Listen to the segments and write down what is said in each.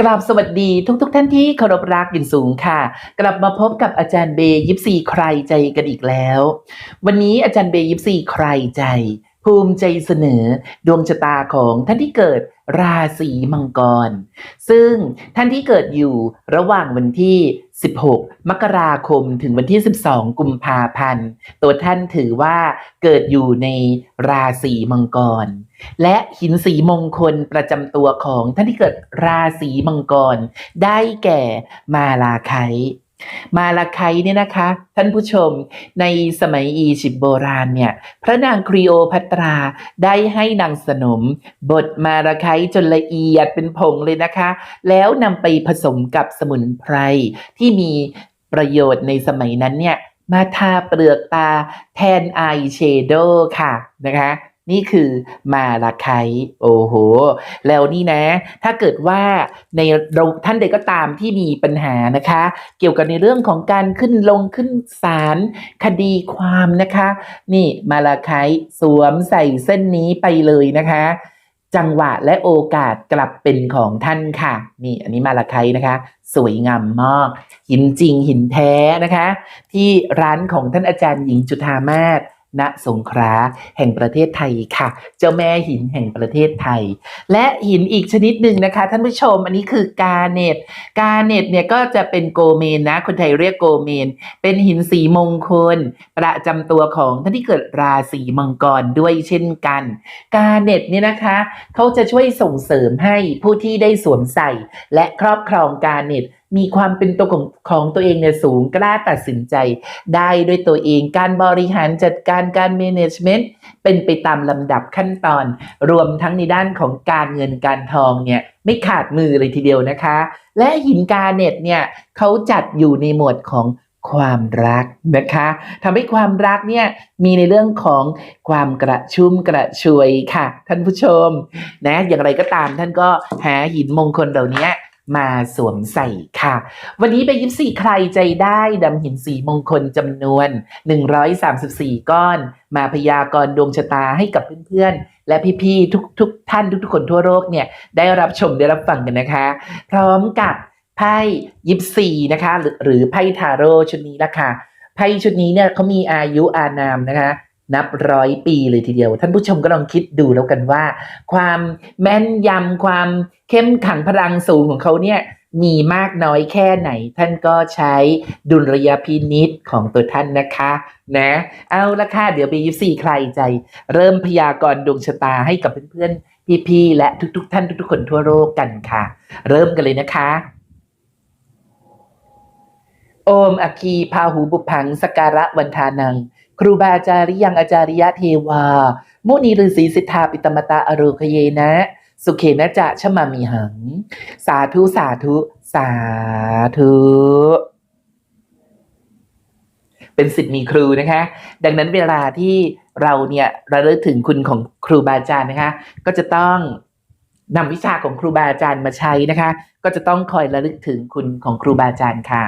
กราบสวัสดีทุกๆทท่านที่เคารพรักอย่างสูงค่ะ กลับมาพบกับอาจารย์เบย์ยิปซีใครใจกันอีกแล้ว วันนี้อาจารย์เบย์ยิปซีใครใจ ภูมิใจเสนอ ดวงชะตาของท่านที่เกิด ราศีมังกร ซึ่งท่านที่เกิดอยู่ระหว่างวันที่ 16 มกราคมถึงวันที่ 12 กุมภาพันธ์ ตัวท่านถือว่าเกิดอยู่ในราศีมังกร และหินสีมงคลประจำตัวของท่านที่เกิดราศีมังกร ได้แก่มาลาไค มาลาไคเนี่ยนะคะ ท่านผู้ชมในสมัยอียิปต์โบราณเนี่ย พระนางครีโอพัตราได้ให้นางสนมบดมาลาไคจนละเอียดเป็นผงเลยนะคะ แล้วนำไปผสมกับสมุนไพรที่มีประโยชน์ในสมัยนั้นเนี่ย มาทาเปลือกตาแทนอายแชโดค่ะนะคะ นี่คือมาลาไคโอ้โห แล้วนี่นะ ถ้าเกิดว่าในเราท่านใดก็ตามที่มีปัญหานะคะ เกี่ยวกับในเรื่องของการขึ้นลงขึ้นศาลคดีความนะคะ นี่มาลาไคสวมใส่เส้นนี้ไปเลยนะคะ จังหวะและโอกาสกลับเป็นของท่านค่ะ นี่อันนี้มาลาไคนะคะ สวยงามมากหินจริงหินแท้นะคะ ที่ร้านของท่านอาจารย์หญิงจุธามาศ ณสงขลาแห่งประเทศไทยค่ะ เจ้าแม่หินแห่งประเทศไทย และหินอีกชนิดหนึ่งนะคะ ท่านผู้ชมอันนี้คือกาเนตกาเนตเนี่ยก็จะเป็นโกเมนนะ คนไทยเรียกโกเมน เป็นหินสีมงคล ประจำตัวของท่านที่เกิดราศีมังกรด้วยเช่นกัน กาเนตเนี่ยนะคะเขาจะช่วยส่งเสริมให้ผู้ที่ได้สวมใส่ และครอบครองกาเนต มีความเป็นตัวของของตัวเองเนี่ยสูงกล้าตัดสินใจ ได้ด้วยตัวเองการบริหารจัดการการ management เป็นไปตามลำดับขั้นตอน รวมทั้งในด้านของการเงินการทองเนี่ยไม่ขาดมือเลยทีเดียวนะคะ และหินกาเน็ตเนี่ยเขาจัดอยู่ในหมวดของความรักนะคะทำให้ความรักเนี่ยมีในเรื่องของความกระชุ่มกระชวยค่ะ ท่านผู้ชมนะอย่างไรก็ตามท่านก็หาหินมงคลเหล่านี้ มาสวมใส่ค่ะ วันนี้ไปยิปซีใครใจได้ดำหินสีมงคลจำนวน 134 ก้อน มาพยากรดวงชะตาให้กับเพื่อนๆ และพี่ๆทุกๆท่านทุกๆคนทั่วโลกเนี่ย ได้รับชมได้รับฟังกันนะคะ พร้อมกับไพ่ยิปซีนะคะหรือหรือไพ่ทาโร่ชุดนี้ละค่ะไพ่ชุดนี้เนี่ยเขามีอายุอานามนะคะ นับร้อยปีเลยทีเดียว ท่านผู้ชมก็ลองคิดดูแล้วกันว่า ความแม่นยำความเข้มขังพลังสูงของเขาเนี่ยมีมากน้อยแค่ไหน ท่านก็ใช้ดุลยพินิษของตัวท่านนะคะ นะ เอาละค่ะ เดี๋ยวไปยิปซีใครใจ เริ่มพยากรณ์ดวงชะตาให้กับเพื่อนๆพี่ๆและทุกๆ ท่านทุกๆคนทั่วโลกกันค่ะ เริ่มกันเลยนะคะโอมอคีพาหูบุพังสการะวันทานัง ครูบาอาจาริยังอาจารยะเทวา มุนีฤาษีสิทธาปิตมตาอโรคเยนะ สุเขนะจะชมามีหัง สาธุสาธุ สาธุ เป็นสิทธิ์มีครูนะคะ ดังนั้นเวลาที่เราเนี่ยระลึกถึงคุณของครูบาอาจารย์นะคะ ก็จะต้องนำวิชาของครูบาอาจารย์มาใช้นะคะ ก็จะต้องคอยระลึกถึงคุณของครูบาอาจารย์ค่ะ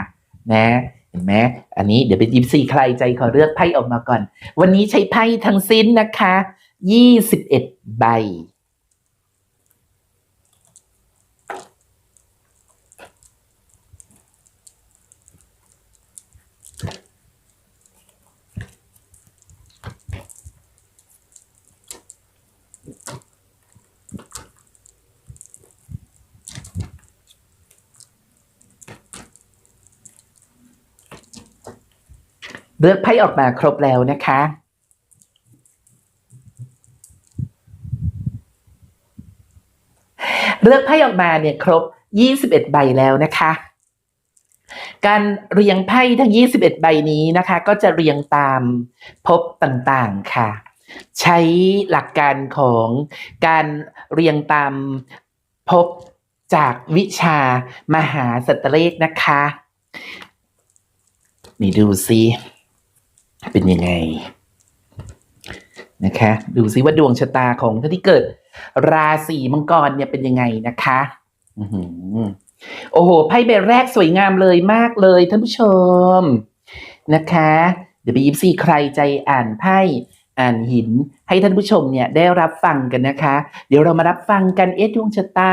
นะ เห็นไหมอันนี้เดี๋ยวไปยิบซีใครใจขอเลือกไพ่ออกมาก่อน วันนี้ใช้ไพ่ทั้งสิ้นนะคะยี่สิบเอ็ดใบ เลือกไพ่ออกมาครบแล้วนะคะ เลือกไพ่ออกมาเนี่ยครบ 21 ใบแล้วนะคะ การเรียงไพ่ทั้ง 21 ใบนี้นะคะ ก็จะเรียงตามภพต่างๆค่ะ ใช้หลักการของการเรียงตามภพจากวิชามหาสัตเลขนะคะ นี่ดูซิ เป็นยังไงนะคะดูซิว่าดวงชะตาของท่านที่เกิด ราศีมังกรเนี่ยเป็นยังไงนะคะอือหือโอ้โหไพ่ใบแรกสวยงามเลยมากเลยท่านผู้ชมนะคะ เดี๋ยวไปยิปซีใครใจอ่านไพ่อ่านหินให้ท่านผู้ชมเนี่ยได้รับฟังกันนะคะ เดี๋ยวเรามารับฟังกันเอ๊ะดวงชะตา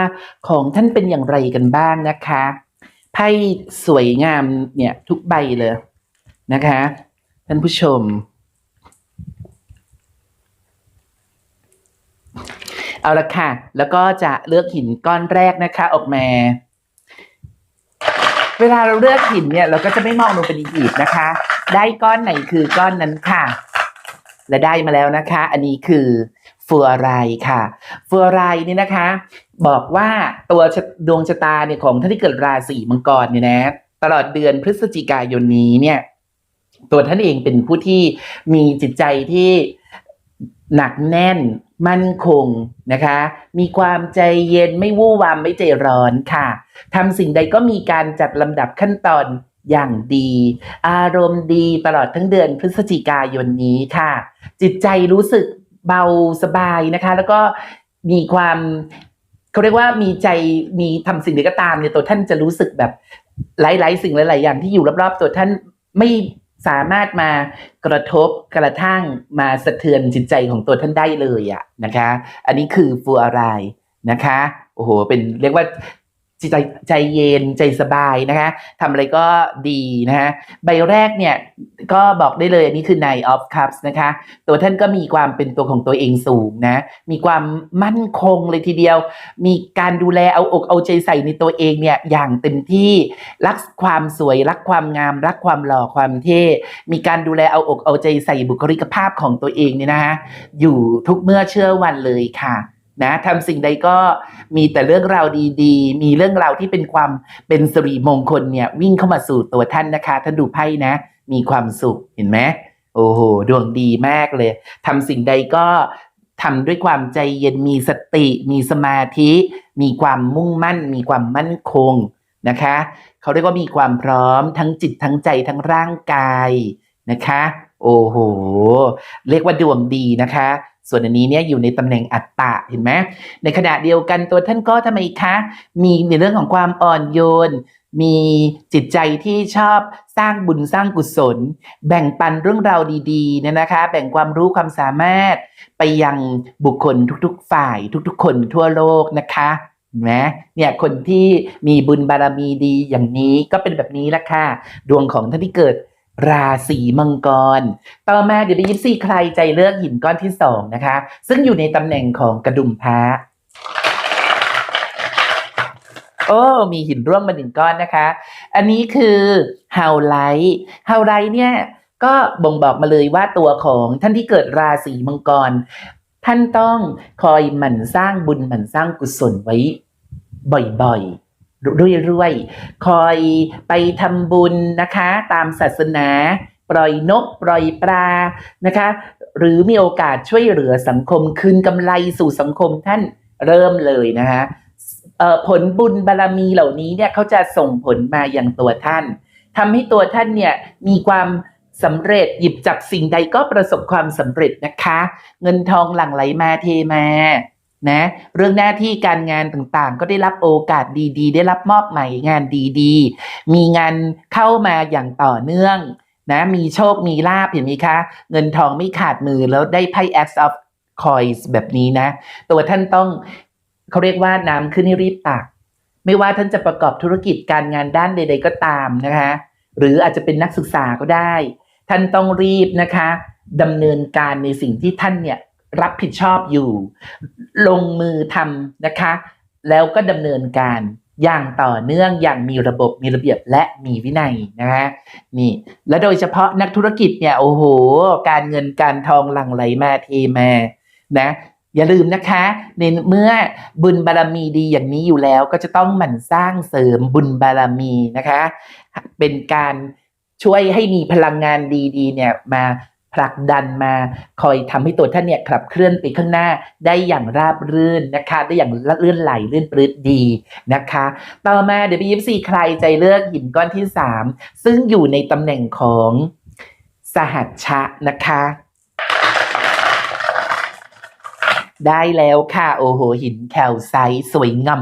ของท่านเป็นอย่างไรกันบ้างนะคะไพ่สวยงามเนี่ยทุกใบเลยนะคะ ท่านผู้ชม เอาละค่ะ แล้วก็จะเลือกหินก้อนแรกนะคะ ออกมาเวลาเราเลือกหินเนี่ยเราก็จะไม่มองลงเป็นหีบนะคะ ได้ก้อนไหนคือก้อนนั้นค่ะ และได้มาแล้วนะคะ อันนี้คือฟัวไรายค่ะฟัวไรายนี่นะคะ บอกว่าตัวดวงชะตาเนี่ยของท่านที่เกิดราศีมังกรเนี่ยนะ ตลอดเดือนพฤศจิกายนนี้เนี่ย ตัวท่านเองเป็นผู้ที่มีจิตใจที่หนักแน่นมั่นคงนะคะ มีความใจเย็นไม่วู่วามไม่ใจร้อนค่ะทำสิ่งใดก็มีการจัดลำดับขั้นตอนอย่างดี อารมณ์ดีตลอดทั้งเดือนพฤศจิกายนนี้ค่ะ จิตใจรู้สึกเบาสบายนะคะ แล้วก็มีความเขาเรียกว่ามีใจมีทำสิ่งใดก็ตามเนี่ยตัวท่านจะรู้สึกแบบหลาย ๆ สิ่งหลาย ๆ อย่างที่อยู่รอบๆตัวท่านไม่ สามารถมากระทบกระทั่งมาสะเทือนจิตใจของตัวท่านได้เลยอะนะคะ อันนี้คือฟูอะไรายนะคะโอ้โหเป็นเรียกว่า ใจใจเย็นใจสบายนะคะทำอะไรก็ดีนะคะใบแรกเนี่ยก็บอกได้เลยอันนี้คือ Nine of Cups นะคะ ตัวท่านก็มีความเป็นตัวของตัวเองสูงนะ มีความมั่นคงเลยทีเดียว มีการดูแลเอาอกเอาใจใส่ในตัวเองเนี่ยอย่างเต็มที่รักความสวยรักความงาม รักความหล่อความเท่ มีการดูแลเอาอกเอาใจใส่บุคลิกภาพของตัวเองเนี่ยนะคะอยู่ทุกเมื่อเชื่อวันเลยค่ะ นะทำสิ่งใดก็มีแต่เรื่องราวดีๆ มีเรื่องราวที่เป็นความเป็นสิริมงคลเนี่ยวิ่งเข้ามาสู่ตัวท่านนะคะท่านดูไพ่นะ มีความสุขเห็นไหมโอ้โหดวงดีมากเลยทำสิ่งใดก็ทำด้วยความใจเย็นมีสติ มีสมาธิ มีความมุ่งมั่น มีความมั่นคงนะคะเขาเรียกว่ามีความพร้อมทั้งจิตทั้งใจทั้งร่างกายนะคะ โอ้โห เรียกว่าดวงดีนะคะ ส่วนอันนี้เนี่ยอยู่ในตำแหน่งอัตตะเห็นไหมในขณะเดียวกันตัวท่านก็ทำไมคะ มีในเรื่องของความอ่อนโยน มีจิตใจที่ชอบสร้างบุญสร้างกุศล แบ่งปันเรื่องราวดีๆเนี่ยนะคะ แบ่งความรู้ความสามารถไปยังบุคคลทุกๆ ฝ่าย ทุกๆ คนทั่วโลกนะคะเห็นไหมเนี่ยคนที่มีบุญบารมีดีอย่างนี้ก็เป็นแบบนี้ละค่ะ ดวงของท่านที่เกิด ราศีมังกร ต่อมาเดี๋ยวไปยิปซีใครใจเลือกหินก้อนที่สองนะคะ ซึ่งอยู่ในตำแหน่งของกระดุมพระโอ้ มีหินร่วงมาหนึ่งก้อนนะคะ อันนี้คือเฮาไลท์เฮาไลท์เนี่ย ก็บ่งบอกมาเลยว่าตัวของท่านที่เกิดราศีมังกร ท่านต้องคอยหมั่นสร้างบุญหมั่นสร้างกุศลไว้บ่อยๆ เรื่อยๆ คอยไปทำบุญนะคะ ตามศาสนา ปล่อยนก ปล่อยปลานะคะ หรือมีโอกาสช่วยเหลือสังคมคืนกำไรสู่สังคมท่านเริ่มเลยนะคะผลบุญบารมีเหล่านี้เนี่ยเขาจะส่งผลมาอย่างตัวท่านทำให้ตัวท่านเนี่ยมีความสำเร็จหยิบจับสิ่งใดก็ประสบความสำเร็จนะคะ เงินทองหลั่งไหลมาเทมา นะเรื่องหน้าที่การงานต่างๆ ก็ได้รับโอกาสดี ๆ ได้รับมอบหมายงานดีๆ มีงานเข้ามาอย่างต่อเนื่องนะมีโชคมีลาบเห็นไหมคะ เงินทองไม่ขาดมือแล้วได้ไพ่ X of Coins แบบนี้นะ ตัวท่านต้องเขาเรียกว่าน้ำขึ้นให้รีบตัก ไม่ว่าท่านจะประกอบธุรกิจการงานด้านใด ๆ ก็ตามนะคะ หรืออาจจะเป็นนักศึกษาก็ได้ ท่านต้องรีบนะคะดำเนินการในสิ่งที่ท่านเนี่ย รับผิดชอบอยู่ ลงมือทำนะคะ แล้วก็ดำเนินการอย่างต่อเนื่องอย่างมีระบบมีระเบียบและมีวินัยนะคะนี่ และโดยเฉพาะนักธุรกิจเนี่ยโอ้โห การเงินการทองหลั่งไหลมาเทมานะอย่าลืมนะคะในเมื่อบุญบารมีดีอย่างนี้อยู่แล้วก็จะต้องหมั่นสร้างเสริมบุญบารมีนะคะ เป็นการช่วยให้มีพลังงานดีๆเนี่ยมา ผลักดันมาคอยทำให้ตัวท่านเนี่ยขับเคลื่อนไปข้างหน้าได้อย่างราบรื่นนะคะ ได้อย่างลื่นไหลลื่นปลื้ดดีนะคะ ต่อมาเดี๋ยวไปยิปซีใครใจเลือกหินก้อนที่สามซึ่งอยู่ในตำแหน่งของสหัชชะนะคะได้แล้วค่ะ โอ้โห หินแคลไซสวยงาม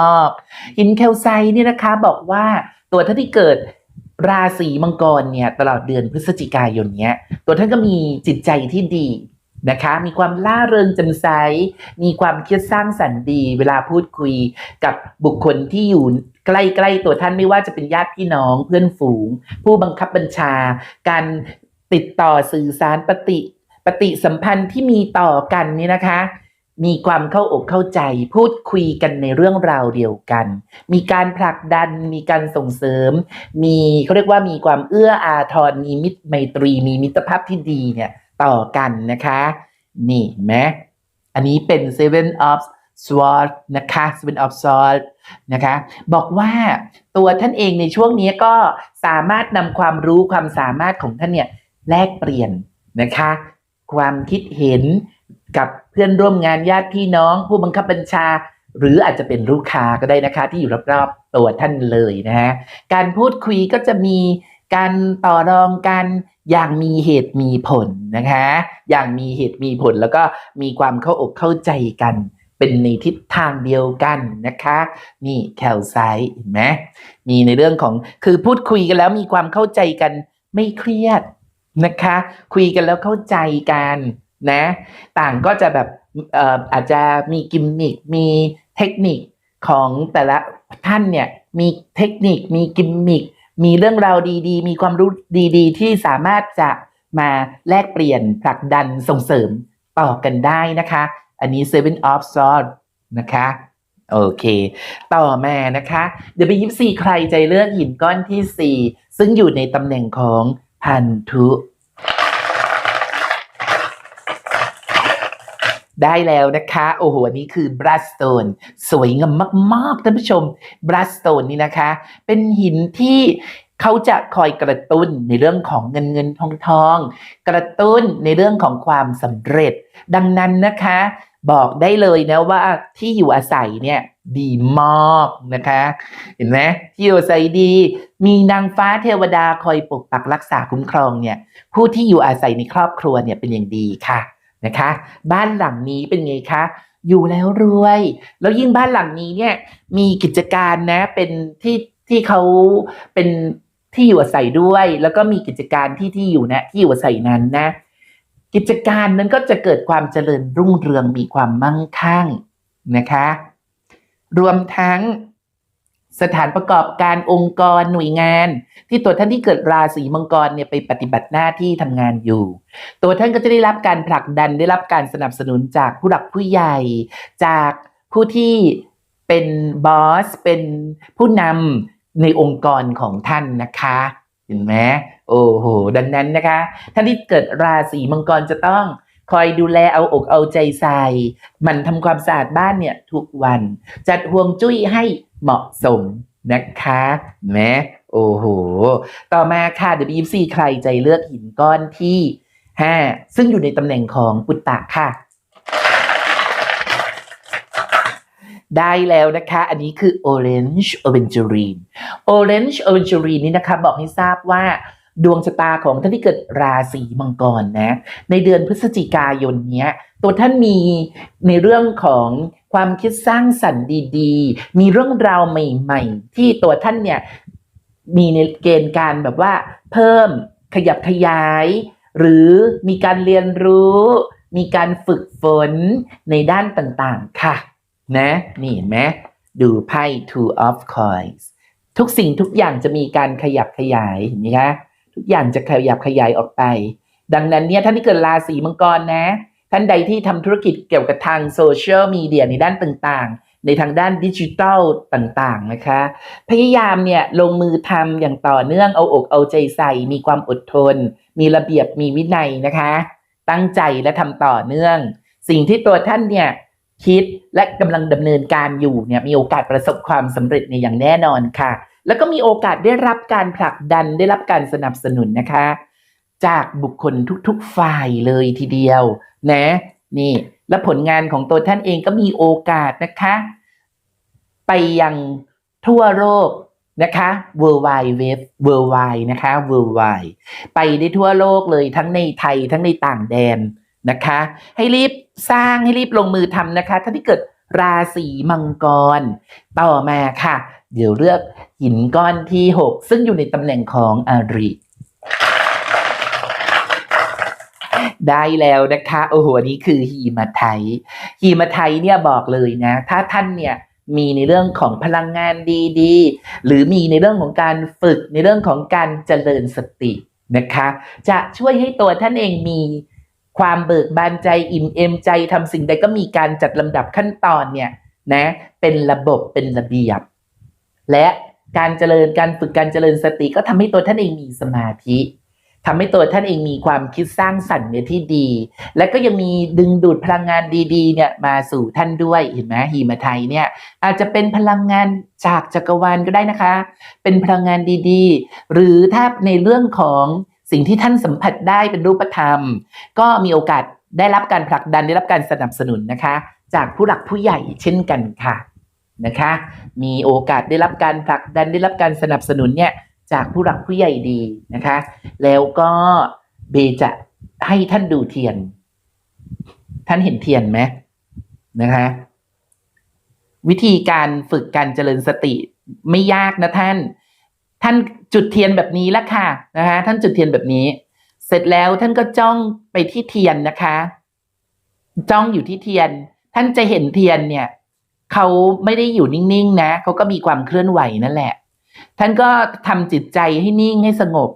มาก ๆ หินแคลไซเนี่ยนะคะบอกว่าตัวท่านที่เกิด ราศีมังกรเนี่ยตลอดเดือนพฤศจิกายนเนี้ย ตัวท่านก็มีจิตใจที่ดีนะคะ มีความล่าเริงแจำใส มีความคิดสร้างสรรค์ดี เวลาพูดคุยกับบุคคลที่อยู่ใกล้ๆตัวท่านไม่ว่าจะเป็นญาติพี่น้องเพื่อนฝูง ผู้บังคับบัญชา การติดต่อสื่อสารปฏิปฏิสัมพันธ์ที่มีต่อกันนี่นะคะ มีความเข้าอกเข้าใจ พูดคุยกันในเรื่องราวเดียวกัน มีการผลักดัน มีการส่งเสริม มีเขาเรียกว่ามีความเอื้ออาทรมีมิตรไมตรี มีมิตรภาพที่ดีเนี่ยต่อกันนะคะ นี่ไหมอันนี้เป็น Seven of Swords นะคะ Seven of Swords นะคะ บอกว่าตัวท่านเองในช่วงนี้ก็สามารถนำความรู้ความสามารถของท่านเนี่ยแลกเปลี่ยนนะคะ ความคิดเห็นกับ พื่อนร่วมงานญาติพี่น้อง ผู้บังคับบัญชา หรืออาจจะเป็นลูกค้าก็ได้นะคะ ที่อยู่รอบๆตัวท่านเลยนะฮะการพูดคุยก็จะมีการต่อรองกันอย่างมีเหตุมีผลนะคะ อย่างมีเหตุมีผลแล้วก็มีความเข้าอกเข้าใจกัน เป็นในทิศทางเดียวกันนะคะ นี่แคลไซด์เห็นไหมมีในเรื่องของคือพูดคุยกันแล้วมีความเข้าใจกันไม่เครียดนะคะ คุยกันแล้วเข้าใจกัน นะ ต่างก็จะแบบอออาจจะมีกิมมิคมีเทคนิคของแต่ละท่านเนี่ยมีเทคนิคมีกิมมิคมีเรื่องราวดีๆ มีความรู้ดีๆ ที่สามารถจะมาแลกเปลี่ยนผลักดันส่งเสริมต่อกันได้นะคะ อันนี้ Seven of Swords นะคะ โอเค ต่อมานะคะ เดี๋ยวไปยิบสี่ใครใจเลือกหินก้อนที่ 4 ซึ่งอยู่ในตำแหน่งของพันธุ ได้แล้วนะคะ โอ้โหอันนี้คือบรัสโตนสวยงามมาก ๆ ท่านผู้ชมบรัสโตนนี่นะคะ เป็นหินที่เขาจะคอยกระตุ้นในเรื่องของเงินเงินทองทอง กระตุ้นในเรื่องของความสำเร็จ ดังนั้นนะคะ บอกได้เลยนะว่าที่อยู่อาศัยเนี่ยดีมากนะคะ เห็นไหมที่อยู่อาศัยดี มีนางฟ้าเทวดาคอยปกปักรักษาคุ้มครองเนี่ย ผู้ที่อยู่อาศัยในครอบครัวเนี่ยเป็นอย่างดีค่ะ นะคะ บ้านหลังนี้เป็นไงคะ อยู่แล้วรวย แล้วยิ่งบ้านหลังนี้เนี่ยมีกิจการนะเป็นที่ที่เขาเป็นที่อยู่อาศัยด้วย แล้วก็มีกิจการที่ที่อยู่นะที่อยู่อาศัยนั้นนะ กิจการนั้นก็จะเกิดความเจริญรุ่งเรืองมีความมั่งคั่งนะคะ รวมทั้ง สถานประกอบการองค์กรหน่วยงาน ที่ตัวท่านที่เกิดราศีมังกรเนี่ยไปปฏิบัติหน้าที่ทำงานอยู่ ตัวท่านก็จะได้รับการผลักดันได้รับการสนับสนุนจากผู้หลักผู้ใหญ่ จากผู้ที่เป็นบอสเป็นผู้นำในองค์กรของท่านนะคะเห็นไหมโอ้โหดังนั้นนะคะท่านที่เกิดราศีมังกรจะต้อง คอยดูแลเอาอกเอาใจใส่มันทำความสะอาดบ้านเนี่ยทุกวัน จัดห่วงจุ้ยให้เหมาะสมนะคะเห็นไหมโอ้โห ต่อมาค่ะ W4 ใครใจเลือกหินก้อนที่5ซึ่งอยู่ในตำแหน่งของปุตตะค่ะ ได้แล้วนะคะ อันนี้คือ Orange Aventurine Orange Aventurine นี่นะคะ บอกให้ทราบว่า ดวงชะตาของท่านที่เกิดราศีมังกรนะ ในเดือนพฤศจิกายนเนี้ย ตัวท่านมีในเรื่องของความคิดสร้างสรรค์ดีๆ มีเรื่องราวใหม่ ๆ ที่ตัวท่านเนี่ยมีในเกณฑ์การแบบว่า เพิ่มขยับขยาย หรือมีการเรียนรู้ มีการฝึกฝนในด้านต่างๆ ค่ะ นะ นี่เห็นไหมดูไพ่ two of coins ทุกสิ่งทุกอย่างจะมีการขยับขยายเห็นไหมคะ ทุกอย่างจะขยับขยายออกไป ดังนั้นเนี่ยท่านที่เกิดราศีมังกรนะ ท่านใดที่ทำธุรกิจเกี่ยวกับทางโซเชียลมีเดียในด้านต่างๆ ในทางด้านดิจิทัลต่างๆนะคะ พยายามเนี่ยลงมือทำอย่างต่อเนื่องเอาอกเอาใจใส่ มีความอดทน มีระเบียบมีวินัยนะคะ ตั้งใจและทำต่อเนื่อง สิ่งที่ตัวท่านเนี่ยคิดและกำลังดำเนินการอยู่เนี่ยมีโอกาสประสบความสำเร็จในอย่างแน่นอนค่ะ แล้วก็มีโอกาสได้รับการผลักดันได้รับการสนับสนุนนะคะ จากบุคคลทุกๆฝ่ายเลยทีเดียวนะนี่และผลงานของตัวท่านเองก็มีโอกาสนะคะ ไปยังทั่วโลกนะคะ worldwide web worldwide นะคะ worldwide ไปได้ทั่วโลกเลยทั้งในไทยทั้งในต่างแดนนะคะ ให้รีบสร้างให้รีบลงมือทำนะคะท่าที่เกิด ราศีมังกร ต่อมาค่ะ เดี๋ยวเลือกหินก้อนที่ 6 ซึ่งอยู่ในตำแหน่งของอาริได้แล้วนะคะโอ้โหนนี้คือฮีมาไทยฮีมาไทยเนี่ยบอกเลยนะ ถ้าท่านเนี่ยมีในเรื่องของพลังงานดีๆ หรือมีในเรื่องของการฝึกในเรื่องของการเจริญสตินะคะ จะช่วยให้ตัวท่านเองมี ความเบิกบานใจอิ่มเอมใจทำสิ่งใดก็มีการจัดลำดับขั้นตอนเนี่ยนะเป็นระบบเป็นระเบียบ และการเจริญการฝึกการเจริญสติก็ทำให้ตัวท่านเองมีสมาธิทำให้ตัวท่านเองมีความคิดสร้างสรรค์เนี่ยที่ดี และก็ยังมีดึงดูดพลังงานดีๆเนี่ยมาสู่ท่านด้วยเห็นไหมฮีมาไทยเนี่ยอาจจะเป็นพลังงานจากจักรวาลก็ได้นะคะ เป็นพลังงานดีๆ หรือถ้าในเรื่องของ สิ่งที่ท่านสัมผัสได้เป็นรูปธรรม ก็มีโอกาสได้รับการผลักดันได้รับการสนับสนุนนะคะ จากผู้หลักผู้ใหญ่เช่นกันค่ะนะคะ มีโอกาสได้รับการผลักดันได้รับการสนับสนุนเนี่ยจากผู้หลักผู้ใหญ่ดีนะคะ แล้วก็เบจะให้ท่านดูเทียน ท่านเห็นเทียนไหมนะคะ วิธีการฝึกการเจริญสติไม่ยากนะท่าน ท่าน จุดเทียนแบบนี้ละค่ะนะคะท่านจุดเทียนแบบนี้ เสร็จแล้วท่านก็จ้องไปที่เทียนนะคะ จ้องอยู่ที่เทียน ท่านจะเห็นเทียนเนี่ยเขาไม่ได้อยู่นิ่งๆนะเขาก็มีความเคลื่อนไหวนั่นแหละ ท่านก็ทำจิตใจให้นิ่งให้สงบ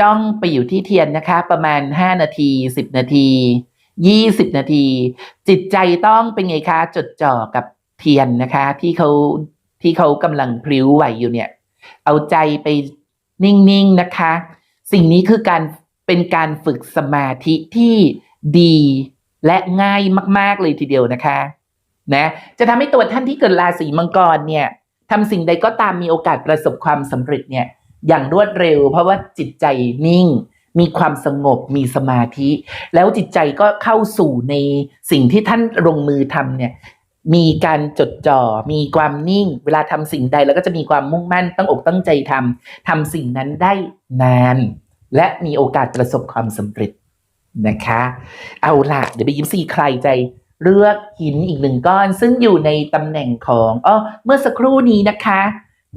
จ้องไปอยู่ที่เทียนนะคะ ประมาณห้านาทีสิบนาทียี่สิบนาที จิตใจต้องเป็นไงคะ จดจ่อกับเทียนนะคะ ที่เขาที่เขากำลังพลิ้วไหวอยู่เนี่ย เอาใจไป นิ่งๆนะคะ สิ่งนี้คือการเป็นการฝึกสมาธิที่ดีและง่ายมาก ๆเลยทีเดียวนะคะนะจะทำให้ตัวท่านที่เกิดราศีมังกรเนี่ยทำสิ่งใดก็ตามมีโอกาสประสบความสำเร็จเนี่ยอย่างรวดเร็ว เพราะว่าจิตใจนิ่ง มีความสงบมีสมาธิ แล้วจิตใจก็เข้าสู่ในสิ่งที่ท่านลงมือทำเนี่ย มีการจดจ่อ มีความนิ่ง เวลาทำสิ่งใดแล้วก็จะมีความมุ่งมั่นตั้งอกตั้งใจทำทำสิ่งนั้นได้นาน และมีโอกาสประสบความสำเร็จนะคะ เอาล่ะ เดี๋ยวไปยิ้มซีใครใจเลือกหินอีกหนึ่งก้อน ซึ่งอยู่ในตำแหน่งของอ๋อเมื่อสักครู่นี้นะคะ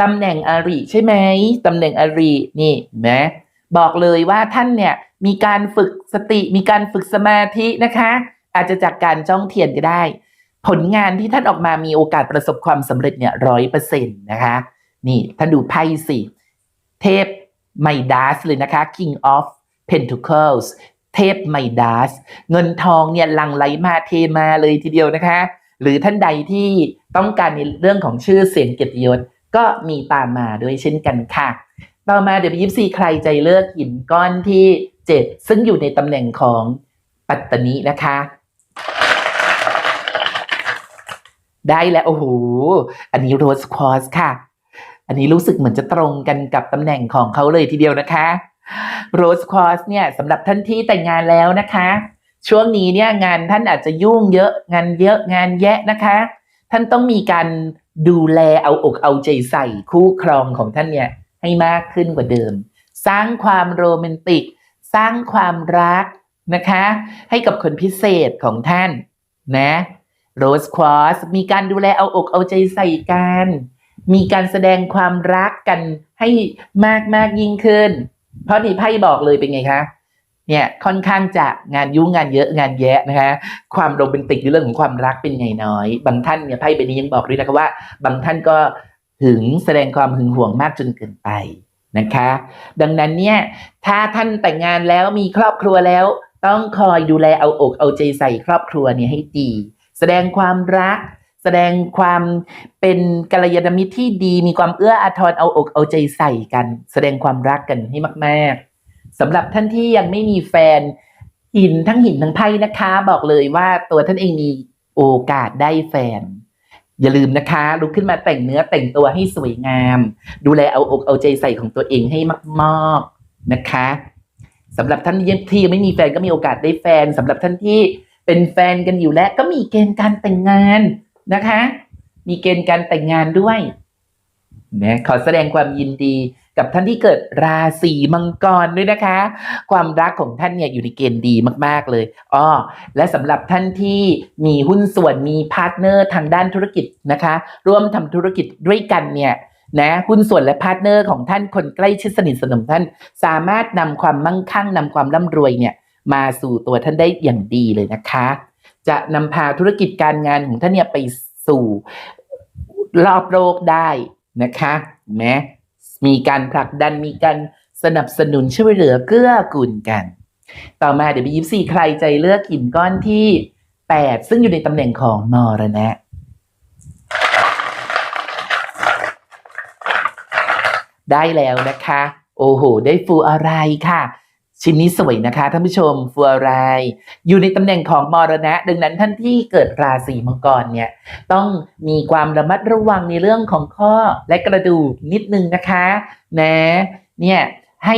ตำแหน่งอริใช่ไหมตำแหน่งอรินี่เห็นไหมบอกเลยว่าท่านเนี่ยมีการฝึกสติมีการฝึกสมาธินะคะ อาจจะจากการจ้องเทียนก็ได้ ผลงานที่ท่านออกมามีโอกาสประสบความสำเร็จเนี่ยร้อยเปอร์เซ็นต์นะคะ นี่ท่านดูไพ่สิ เทพไมดัสเลยนะคะ King of Pentacles เทพไมดัส เงินทองเนี่ยลังไหลมาเทมาเลยทีเดียวนะคะ หรือท่านใดที่ต้องการในเรื่องของชื่อเสียงเกียรติยศก็มีตามมาด้วยเช่นกันค่ะ ต่อมาเดี๋ยวยิปซีใครใจเลือกหินก้อนที่ 7 ซึ่งอยู่ในตำแหน่งของปัตตนินะคะ ได้แล้วโอ้โหอันนี้โรสควอสค่ะ อันนี้รู้สึกเหมือนจะตรงกันกับตำแหน่งของเขาเลยทีเดียวนะคะโรสควอสเนี่ยสำหรับท่านที่แต่งงานแล้วนะคะ ช่วงนี้เนี่ยงานท่านอาจจะยุ่งเยอะงานเยอะงานแยะนะคะ ท่านต้องมีการดูแลเอาอกเอาใจใส่คู่ครองของท่านเนี่ยให้มากขึ้นกว่าเดิม สร้างความโรแมนติก สร้างความรักนะคะ ให้กับคนพิเศษของท่านนะ โรสควอสมีการดูแลเอาอกเอาใจใส่กัน มีการแสดงความรักกันให้มากมากยิ่งขึ้น เพราะนี่ไพ่บอกเลยเป็นไงคะเนี่ยค่อนข้างจะงานยุ่งงานเยอะงานแยะนะคะ ความโรแมนติกเรื่องของความรักเป็นไงน้อย บางท่านเนี่ยไพ่ใบนี้ยังบอกด้วยนะคะว่า บางท่านก็หึงแสดงความหึงหวงมากจนเกินไปนะคะ ดังนั้นเนี่ยถ้าท่านแต่งงานแล้วมีครอบครัวแล้ว ต้องคอยดูแลเอาอกเอาใจใส่ครอบครัวเนี่ยให้ดี แสดงความรัก แสดงความเป็นกัลยาณมิตรที่ดี มีความเอื้ออาทรเอาอกเอาใจใส่กัน แสดงความรักกันให้มาก ๆสำหรับท่านที่ยังไม่มีแฟนหินทั้งหินทั้งไพ่นะคะ บอกเลยว่าตัวท่านเองมีโอกาสได้แฟน อย่าลืมนะคะลุกขึ้นมาแต่งเนื้อแต่งตัวให้สวยงาม ดูแลเอาอกเอาใจใส่ของตัวเองให้มากๆนะคะสำหรับท่านที่ยังไม่มีแฟนก็มีโอกาสได้แฟนสำหรับท่านที่ เป็นแฟนกันอยู่แล้วก็มีเกณฑ์การแต่งงานนะคะ มีเกณฑ์การแต่งงานด้วยนะขอแสดงความยินดีกับท่านที่เกิดราศีมังกรด้วยนะคะ ความรักของท่านเนี่ยอยู่ในเกณฑ์ดีมาก ๆเลยอ้อและสำหรับท่านที่มีหุ้นส่วนมีพาร์ทเนอร์ทางด้านธุรกิจนะคะ ร่วมทำธุรกิจด้วยกันเนี่ยนะหุ้นส่วนและพาร์ทเนอร์ของท่านคนใกล้ชิดสนิทสนมท่าน สามารถนำความมั่งคั่งนำความร่ำรวยเนี่ย มาสู่ตัวท่านได้อย่างดีเลยนะคะ จะนำพาธุรกิจการงานของท่านเนี่ยไปสู่รอบโลกได้นะคะเห็นไหมมีการผลักดันมีการสนับสนุนช่วยเหลือเกื้อกูลกัน ต่อมาเดี๋ยวไปยิปซีใครใจเลือกหินก้อนที่8ซึ่งอยู่ในตำแหน่งของมรณะได้แล้วนะคะ โอ้โห ได้ฟูอะไรค่ะ ชิ้นนี้สวยนะคะท่านผู้ชมฟูอะไรอยู่ในตำแหน่งของมรณะ ดังนั้นท่านที่เกิดราศีมังกรเนี่ยต้องมีความระมัดระวังในเรื่องของข้อและกระดูกนิดนึงนะคะนะเนี่ยให้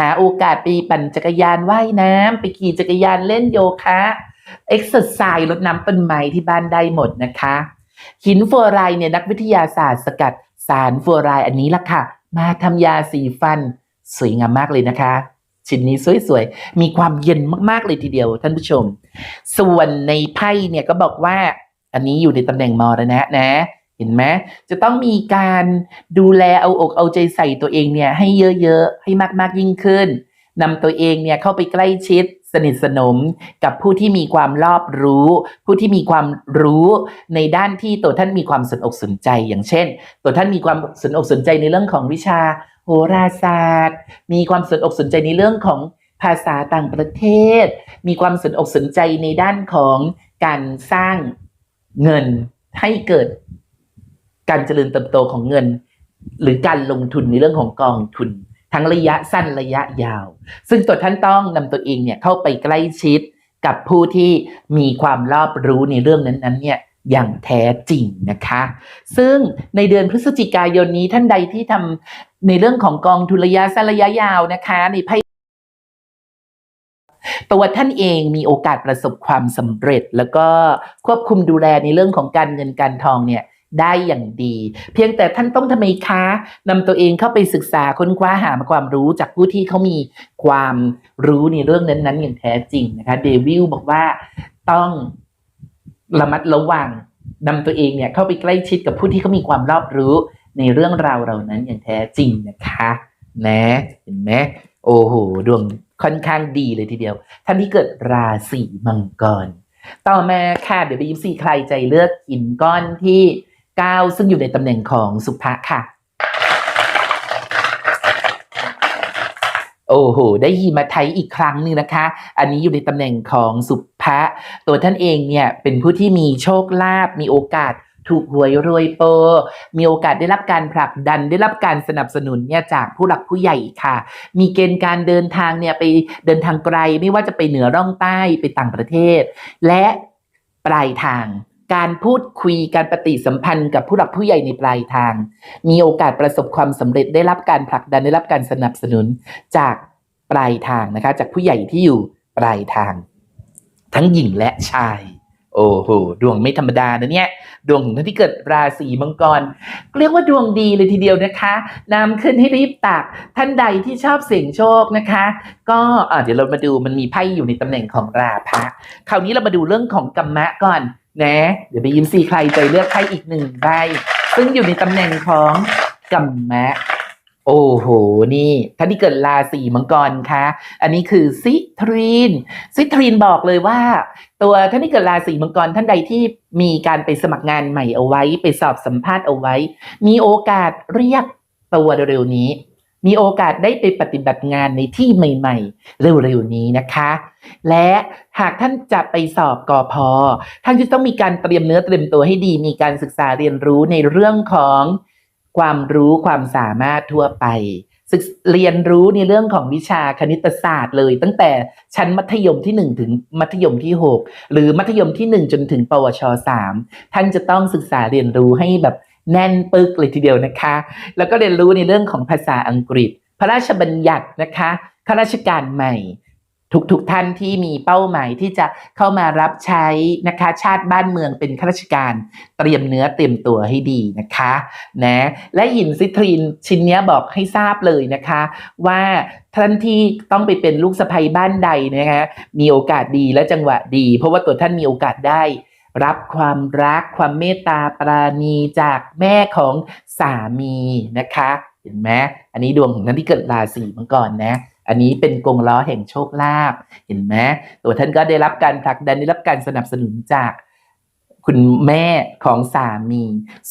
หาโอกาสไปปั่นจักรยานว่ายน้ำไปขี่จักรยานเล่นโยคะเอ็กซ์ไซส์ลดน้ำต้นไม้ที่บ้านได้หมดนะคะ หินฟลูออไรด์เนี่ยนักวิทยาศาสตร์สกัดสารฟลูออไรด์อันนี้ล่ะค่ะ มาทำยาสีฟัน สวยงามมากเลยนะคะ ชิ้นนี้สวยๆ มีความเย็นมากๆเลยทีเดียวท่านผู้ชม ส่วนในไพ่เนี่ยก็บอกว่าอันนี้อยู่ในตำแหน่งมรณะนะ เห็นไหมจะต้องมีการดูแลเอาอกเอาใจใส่ตัวเองเนี่ยให้เยอะๆ ให้มากๆยิ่งขึ้นนำตัวเองเนี่ยเข้าไปใกล้ชิด สนิทสนมกับผู้ที่มีความรอบรู้ ผู้ที่มีความรู้ในด้านที่ตัวท่านมีความสนอกสนใจ อย่างเช่น ตัวท่านมีความสนอกสนใจในเรื่องของวิชาโหราศาสตร์ มีความสนอกสนใจในเรื่องของภาษาต่างประเทศ มีความสนอกสนใจในด้านของการสร้างเงินให้เกิดการเจริญเติบโตของเงิน หรือการลงทุนในเรื่องของกองทุน ทั้งระยะสั้นระยะยาว ซึ่งตัวท่านต้องนำตัวเองเนี่ยเข้าไปใกล้ชิดกับผู้ที่มีความรอบรู้ในเรื่องนั้นๆเนี่ยอย่างแท้จริงนะคะ ซึ่งในเดือนพฤศจิกายนนี้ท่านใดที่ทำในเรื่องของกองทุนระยะสั้นระยะยาวนะคะในไพ่ตัวท่านเองมีโอกาสประสบความสำเร็จ แล้วก็ควบคุมดูแลในเรื่องของการเงินการทองเนี่ย ได้อย่างดี เพียงแต่ท่านต้องทำไมคะนำตัวเองเข้าไปศึกษาค้นคว้าหาความรู้จากผู้ที่เขามีความรู้ในเรื่องนั้นๆ อย่างแท้จริงนะคะเดวิลบอกว่าต้องระมัดระวังนำตัวเองเนี่ยเข้าไปใกล้ชิดกับผู้ที่เขามีความรอบรู้ในเรื่องราวเหล่านั้นอย่างแท้จริงนะคะนะเห็นไหมโอ้โหดวงค่อนข้างดีเลยทีเดียว ท่านที่เกิดราศีมังกร ต่อมาค่ะเดี๋ยวไปยิปซีใครใจเลือกหินก้อนที่ 9 ซึ่งอยู่ในตำแหน่งของสุภะค่ะ โอ้โห ได้ฮีมาไทยอีกครั้งหนึ่งนะคะ อันนี้อยู่ในตำแหน่งของสุภะ ตัวท่านเองเนี่ยเป็นผู้ที่มีโชคลาภ มีโอกาสถูกหวยรวยโปรมีโอกาสได้รับการผลักดันได้รับการสนับสนุนเนี่ยจากผู้หลักผู้ใหญ่ค่ะ มีเกณฑ์การเดินทางเนี่ยไปเดินทางไกลไม่ว่าจะไปเหนือร่องใต้ไปต่างประเทศ และปลายทาง การพูดคุยการปฏิสัมพันธ์กับผู้หลักผู้ใหญ่ในปลายทาง มีโอกาสประสบความสำเร็จได้รับการผลักดันได้รับการสนับสนุนจากปลายทางนะคะ จากผู้ใหญ่ที่อยู่ปลายทาง ทั้งหญิงและชาย โอ้โหดวงไม่ธรรมดานะเนี่ยดวงของท่านที่เกิดราศีมังกร เรียกว่าดวงดีเลยทีเดียวนะคะนำขึ้นให้รีบตักท่านใดที่ชอบเสี่ยงโชคนะคะ ก็เดี๋ยวเรามาดูมันมีไพ่อยู่ในตำแหน่งของราพะคราวนี้เรามาดูเรื่องของกัมมะก่อน นะ เดี๋ยวไปยิมซีใครใจเลือกไพ่อีกหนึ่งใบซึ่งอยู่ในตำแหน่งของกัมมะ โอ้โห นี่ท่านที่เกิดราศีมังกรคะอันนี้คือซิทรีน ซิทรีนบอกเลยว่า ตัวท่านที่เกิดราศีมังกรท่านใดที่มีการไปสมัครงานใหม่เอาไว้ ไปสอบสัมภาษณ์เอาไว้ มีโอกาสเรียกตัวเร็วๆนี้ มีโอกาสได้ไปปฏิบัติงานในที่ใหม่ๆ เร็วๆนี้นะคะ และหากท่านจะไปสอบกอพอท่านจะต้องมีการเตรียมเนื้อเตรียมตัวให้ดี มีการศึกษาเรียนรู้ในเรื่องของความรู้ความสามารถทั่วไปศึกเรียนรู้ในเรื่องของวิชาคณิตศาสตร์เลย ตั้งแต่ชั้นมัธยมที่ 1 ถึงมัธยมที่ 6 หรือมัธยมที่ 1 จนถึง ปวช 3 ท่านจะต้องศึกษาเรียนรู้ให้แบบ แน่นปึกเลยทีเดียวนะคะ แล้วก็เรียนรู้ในเรื่องของภาษาอังกฤษ พระราชบัญญัตินะคะข้าราชการใหม่ทุกๆทท่านที่มีเป้าหมายที่จะเข้ามารับใช้นะคะชาติบ้านเมืองเป็นข้าราชการ เตรียมเนื้อเตรียมตัวให้ดีนะคะนะและหินซิทรีนชิ้นนี้บอกให้ทราบเลยนะคะ ว่าท่านที่ต้องไปเป็นลูกสะใภ้บ้านใดนะคะมีโอกาสดีและจังหวะดี เพราะว่าตัวท่านมีโอกาสได้ รับความรักความเมตตาปราณีจากแม่ของสามีนะคะ เห็นไหมอันนี้ดวงของท่านที่เกิดราศีมังกรนะอันนี้เป็นกงล้อแห่งโชคลาภเห็นไหมตัวท่านก็ได้รับการผลักดันได้รับการสนับสนุนจากคุณแม่ของสามี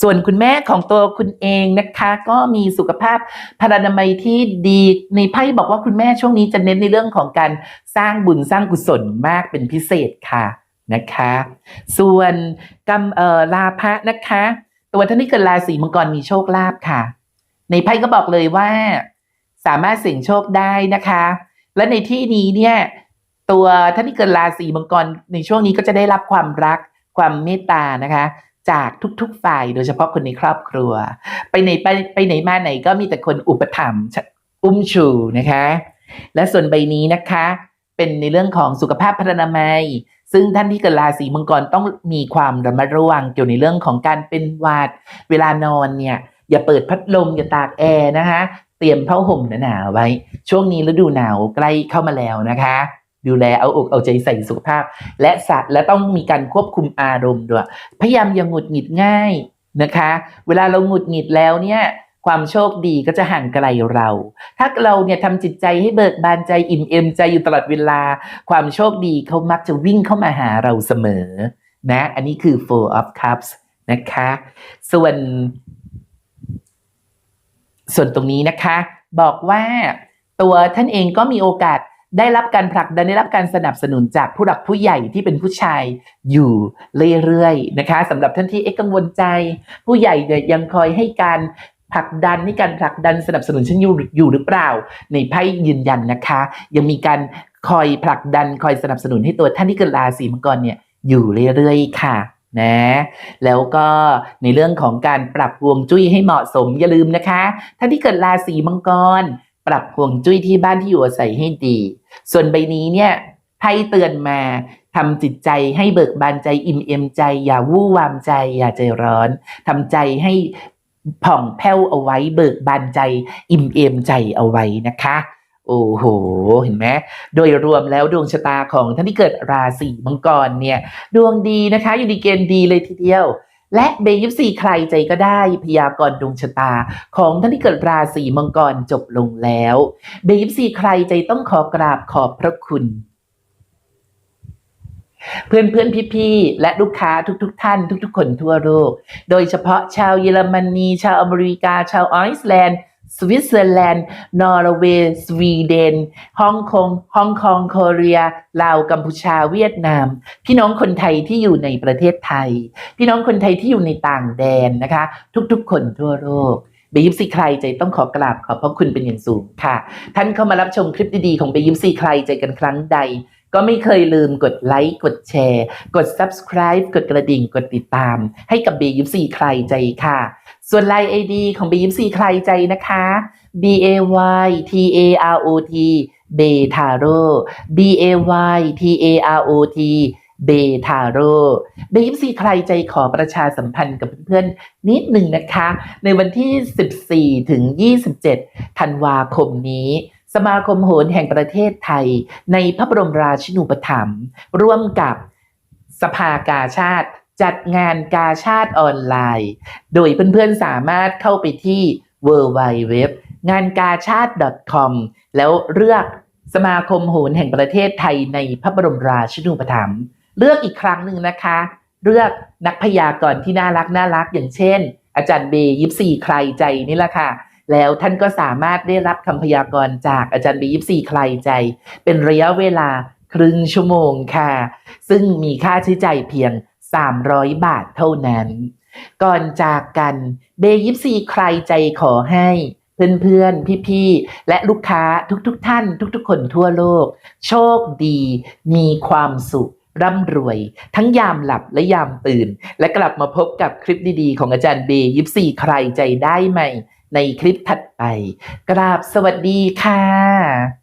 ส่วนคุณแม่ของตัวคุณเองนะคะ ก็มีสุขภาพพลานามัยที่ดีในไพ่บอกว่าคุณแม่ช่วงนี้จะเน้นในเรื่องของการสร้างบุญสร้างกุศลมากเป็นพิเศษค่ะ นะคะ ส่วนกรรมเอ่อลาภะนะคะ ตัวท่านที่เกิดราศีมังกรมีโชคลาภค่ะ ในไพ่ก็บอกเลยว่า สามารถเสี่ยงโชคได้นะคะ และในที่นี้เนี่ยตัวท่านที่เกิดราศีมังกรในช่วงนี้ก็จะได้รับความรักความเมตตานะคะ จากทุกๆฝ่ายโดยเฉพาะคนในครอบครัว ไปไหนไปไปไหนมาไหนก็มีแต่คนอุปถัมภ์อุ้มชูนะคะ และส่วนใบนี้นะคะ เป็นในเรื่องของสุขภาพพรรณนามัย ซึ่งท่านที่เกิดราศีมังกรต้องมีความระมัดระวังเกี่ยวในเรื่องของการเป็นหวัดเวลานอนเนี่ยอย่าเปิดพัดลมอย่าตากแอร์นะคะ เตรียมผ้าห่มหนาๆไว้ ช่วงนี้ฤดูหนาวใกล้เข้ามาแล้วนะคะ ดูแลเอาอกเอาใจใส่สุขภาพ และสัตว์และต้องมีการควบคุมอารมณ์ด้วย พยายามอย่างหงุดหงิดง่ายนะคะ เวลาเราหงุดหงิดแล้วเนี่ย ความโชคดีก็จะห่างไกลเรา ถ้าเราเนี่ยทำจิตใจให้เบิกบานใจอิ่มเอมใจอยู่ตลอดเวลา ความโชคดีเขามักจะวิ่งเข้ามาหาเราเสมอ นะ อันนี้คือ four of cups นะคะ ส่วน ส่วนตรงนี้นะคะ บอกว่าตัวท่านเองก็มีโอกาสได้รับการผลักดันได้รับการสนับสนุนจากผู้หลักผู้ใหญ่ที่เป็นผู้ชายอยู่เรื่อยๆนะคะสำหรับท่านที่เอ๊ะกังวลใจ ผู้ใหญ่เนี่ยยังคอยให้การ ผลักดันให้การผลักดันสนับสนุนฉันอยู่อยู่หรือเปล่า ในไพ่ยืนยันนะคะ ยังมีการคอยผลักดันคอยสนับสนุนให้ตัวท่านที่เกิดราศีมังกรเนี่ยอยู่เรื่อยๆค่ะนะแล้วก็ในเรื่องของการปรับฮวงจุ้ยให้เหมาะสมอย่าลืมนะคะท่านที่เกิดราศีมังกร ปรับฮวงจุ้ยที่บ้านที่อยู่อาศัยให้ดี ส่วนใบนี้เนี่ยไพ่เตือนมาทำจิตใจให้เบิกบานใจอิ่มเอมใจ อย่าวู่วามใจ อย่าใจร้อนทำใจให้ ผ่องแผ้วเอาไว้ เบิกบานใจ อิ่มเอมใจเอาไว้นะคะ โอ้โห เห็นไหมโดยรวมแล้วดวงชะตาของท่านที่เกิดราศีมังกรเนี่ย ดวงดีนะคะ อยู่ในเกณฑ์ดีเลยทีเดียวและเบยิปซีใครใจก็ได้พยากรณ์ดวงชะตา ของท่านที่เกิดราศีมังกรจบลงแล้ว เบยิปซีใครใจต้องขอกราบขอบพระคุณ เพื่อนเพื่อนพี่พี่ๆ และลูกค้าทุกๆทท่าน ทุกๆ คนทั่วโลก โดยเฉพาะชาวเยอรมนี ชาวอเมริกา ชาวไอซ์แลนด์ สวิตเซอร์แลนด์ นอร์เวย์ สวีเดน ฮ่องกง ฮ่องกงโคเรีลาว กัมพูชา เวียดนาม พี่น้องคนไทยที่อยู่ในประเทศไทย พี่น้องคนไทยที่อยู่ในต่างแดนนะคะ ทุกๆ คนทั่วโลกเบยิปซีใครใจต้องขอกราบขอบพระคุณเป็นอย่างสูงค่ะ ท่านเข้ามารับชมคลิปดีๆของเบยิปซีใครใจกันครั้งใด ก็ไม่เคยลืมกดไลค์กดแชร์ กด subscribe กดกระดิ่งกดติดตาม ให้กับเบยิปซีใครใจค่ะ ส่วนไลน์ ID ของเบยิปซีใครใจนะคะ B A Y T A R O T เบทาโร่ B A Y T A R O T เบทาโร่เบยิปซีใครใจขอประชาสัมพันธ์กับเพื่อนๆ นิดหนึ่งนะคะ ในวันที่ 14 ถึง 27 ธันวาคมนี้ สมาคมโหรแห่งประเทศไทย ในพระบรมราชินูปถัมภ์ร่วมกับสภากาชาติ จัดงานกาชาติออนไลน์ โดยเพื่อนๆสามารถเข้าไปที่ w w w งานกาชาติ .com แล้วเลือกสมาคมโหรแห่งประเทศไทยในพระบรมราชินูปถัมภ์เลือกอีกครั้งหนึ่งนะคะ เลือกนักพยากรณ์ที่น่ารักน่ารักอย่างเช่น อาจารย์เบยิปซีใครใจนี่แหละค่ะ แล้วท่านก็สามารถได้รับคำพยากรณ์จากอาจารย์เบยิปซีใครใจ เป็นระยะเวลาครึ่งชั่วโมงค่ะ ซึ่งมีค่าใช้จ่ายเพียง 300 บาทเท่านั้น ก่อนจากกันเบยิปซีใครใจขอให้เพื่อนๆ พี่ๆ และลูกค้าทุกๆทท่าน ทุกๆ คนทั่วโลก โชคดี มีความสุข ร่ำรวย ทั้งยามหลับและยามตื่น และกลับมาพบกับคลิปดีๆ ของอาจารย์เบยิปซีใครใจได้ไหม ในคลิปถัดไป กราบสวัสดีค่ะ